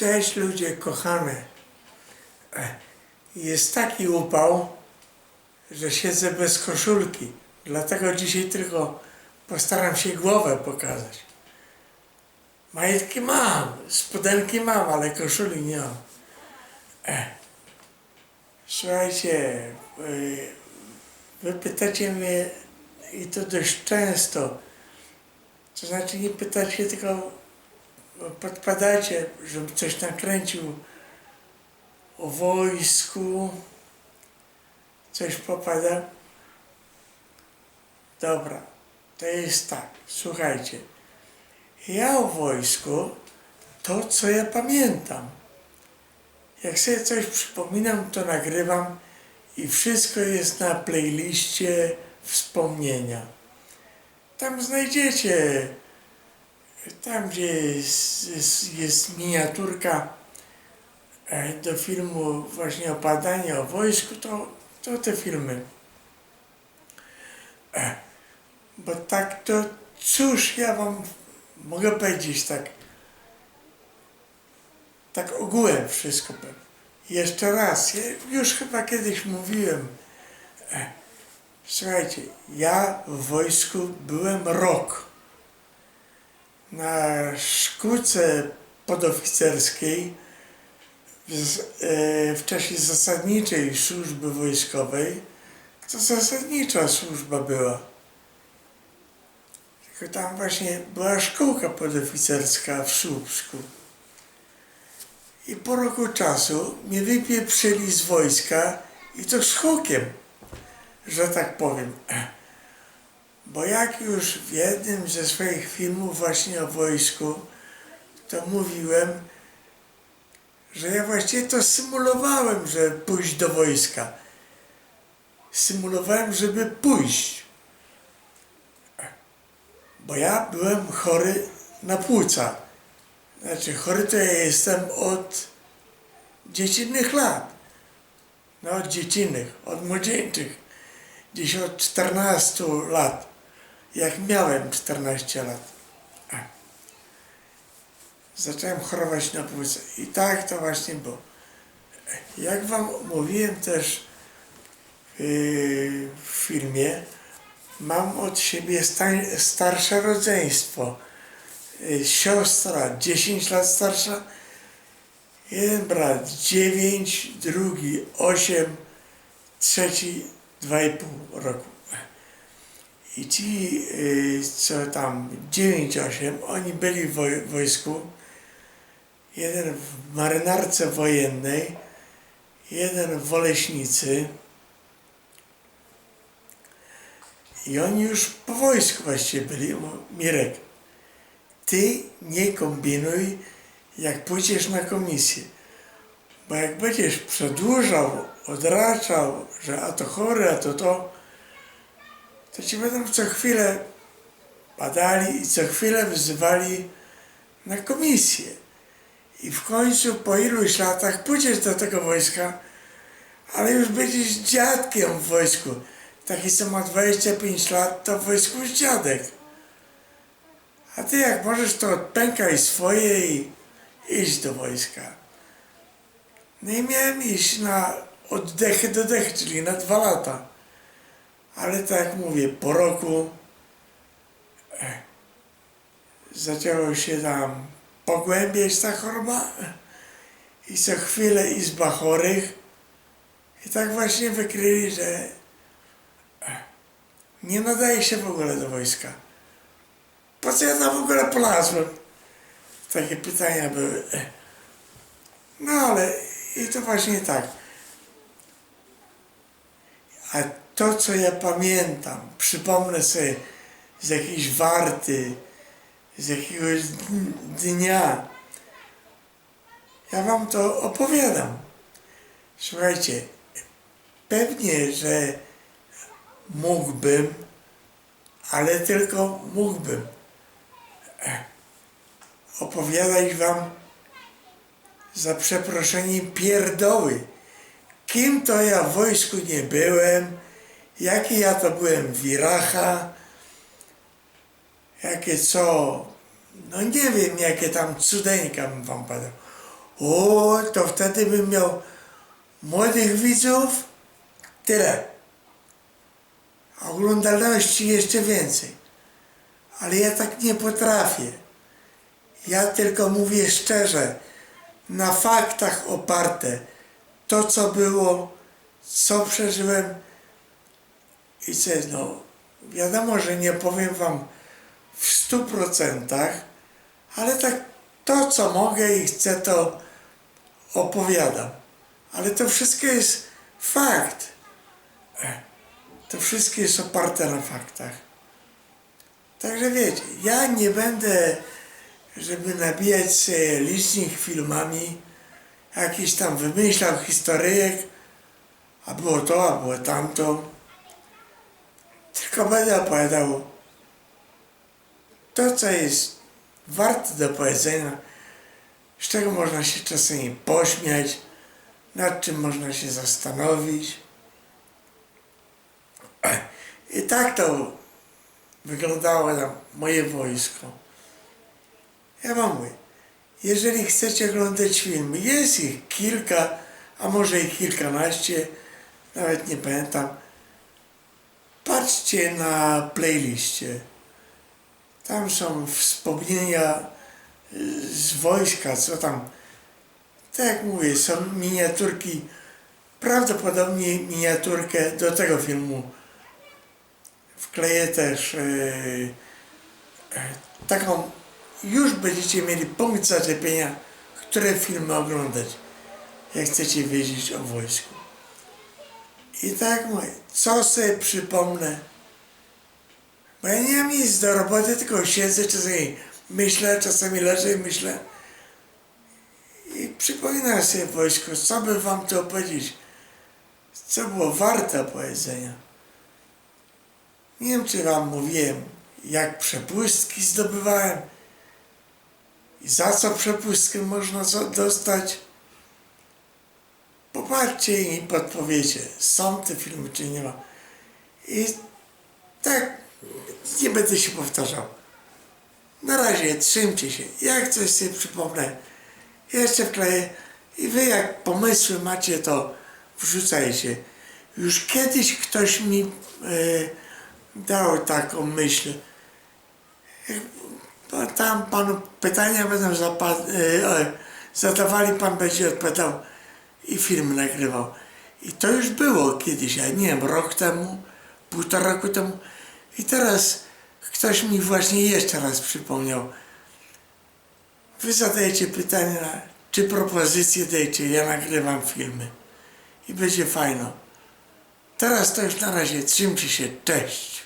Cześć ludzie kochane. E, Jest taki upał, że siedzę bez koszulki. Dlatego dzisiaj tylko postaram się głowę pokazać. Majtki mam, spodenki mam, ale koszuli nie mam. E. Słuchajcie, y, wy pytacie mnie i to dość często. To znaczy nie pytacie, tylko podpadacie, żebym coś nakręcił o wojsku. Coś popada. Dobra, to jest tak, słuchajcie. Ja o wojsku to, co ja pamiętam. Jak sobie coś przypominam, to nagrywam i wszystko jest na playliście wspomnienia. Tam znajdziecie, tam gdzie jest, jest, jest miniaturka e, do filmu właśnie opadania o wojsku, to, to te filmy. E, Bo tak to, cóż ja wam mogę powiedzieć tak, tak ogółem wszystko powiem. Jeszcze raz, ja już chyba kiedyś mówiłem, e, słuchajcie, ja w wojsku byłem rok. Na szkółce podoficerskiej e, w czasie zasadniczej służby wojskowej, to zasadnicza służba była. Tylko tam właśnie była szkółka podoficerska w Słupsku. I po roku czasu mnie wypieprzyli z wojska i to z hukiem, że tak powiem. Bo jak już w jednym ze swoich filmów właśnie o wojsku, to mówiłem, że ja właściwie to symulowałem, że pójść do wojska. Symulowałem, żeby pójść. Bo ja byłem chory na płuca. Znaczy, chory to ja jestem od dziecinnych lat. No, od dziecinnych, od młodzieńczych. Gdzieś od 14 lat. Jak miałem 14 lat. Zacząłem chorować na płuca. I tak to właśnie było. Jak wam mówiłem też yy, w filmie, mam od siebie sta- starsze rodzeństwo. Y, Siostra 10 lat starsza, jeden brat 9, drugi 8, trzeci 2,5 roku. I ci, y, co tam 9-8, oni byli w woj- wojsku. Jeden w marynarce wojennej, jeden w Woleśnicy. I oni już po wojsku właściwie byli. Mirek, ty nie kombinuj, jak pójdziesz na komisję. Bo jak będziesz przedłużał, odraczał, że a to chory, a to to, to ci będą co chwilę badali i co chwilę wyzywali na komisję. I w końcu po iluś latach pójdziesz do tego wojska, ale już będziesz dziadkiem w wojsku. Taki, co ma 25 lat, to w wojsku jest dziadek. A ty jak możesz, to odpękaj swoje i idź do wojska. No i miałem iść na oddechy do dechy, czyli na dwa lata. Ale tak jak mówię, po roku eh, zaczęło się tam pogłębiać ta choroba i co chwilę izba chorych i tak właśnie wykryli, że eh, nie nadaje się w ogóle do wojska. Po co ja tam w ogóle polazłem? Takie pytania były. No ale i to właśnie tak. A to, co ja pamiętam, przypomnę sobie z jakiejś warty, z jakiegoś dnia, ja wam to opowiadam. Słuchajcie, pewnie, że mógłbym, ale tylko mógłbym opowiadać wam za przeproszeniem pierdoły. Kim to ja w wojsku nie byłem, jaki ja to byłem wiracha, jakie co, no nie wiem, jakie tam cudeńka bym wam padał. O, to wtedy bym miał młodych widzów tyle. A oglądalności jeszcze więcej. Ale ja tak nie potrafię. Ja tylko mówię szczerze, na faktach oparte. To, co było, co przeżyłem i co no, wiadomo, że nie powiem wam w stu procentach, ale tak to, co mogę i chcę, to opowiadam. Ale to wszystko jest fakt. E, To wszystko jest oparte na faktach. Także wiecie, ja nie będę, żeby nabijać się licznik filmami, jakiś tam wymyślał historyjek, a było to, a było tamto. Tylko będę opowiadał to, co jest warte do powiedzenia, z czego można się czasami pośmiać, nad czym można się zastanowić. I tak to wyglądało tam moje wojsko. Ja wam mówię, jeżeli chcecie oglądać filmy, jest ich kilka, a może i kilkanaście, nawet nie pamiętam. Patrzcie na playliście. Tam są wspomnienia z wojska, co tam. Tak jak mówię, są miniaturki. Prawdopodobnie miniaturkę do tego filmu wkleję też yy, taką. Już będziecie mieli punkt zaczepienia, które filmy oglądać, jak chcecie wiedzieć o wojsku. I tak mówię, co sobie przypomnę, bo ja nie mam nic do roboty, tylko siedzę, czasami myślę, czasami leżę i myślę. I przypominam sobie wojsko, co by wam tu opowiedzieć, co było warte powiedzenia. Nie wiem, czy wam mówiłem, jak przepustki zdobywałem i za co przepustkę można dostać. Popatrzcie i podpowiecie, są te filmy, czy nie ma. I tak, nie będę się powtarzał. Na razie trzymcie się. Jak coś sobie przypomnę, jeszcze wkleję. I wy jak pomysły macie, to wrzucajcie. Już kiedyś ktoś mi e, dał taką myśl. Tam panu pytania będą e, zadawali, pan będzie odpowiadał i film nagrywał. I to już było kiedyś, ja nie wiem, rok temu, półtora roku temu. I teraz ktoś mi właśnie jeszcze raz przypomniał. Wy zadajecie pytania, czy propozycje dajcie, ja nagrywam filmy. I będzie fajno. Teraz to już na razie, trzymcie się, cześć.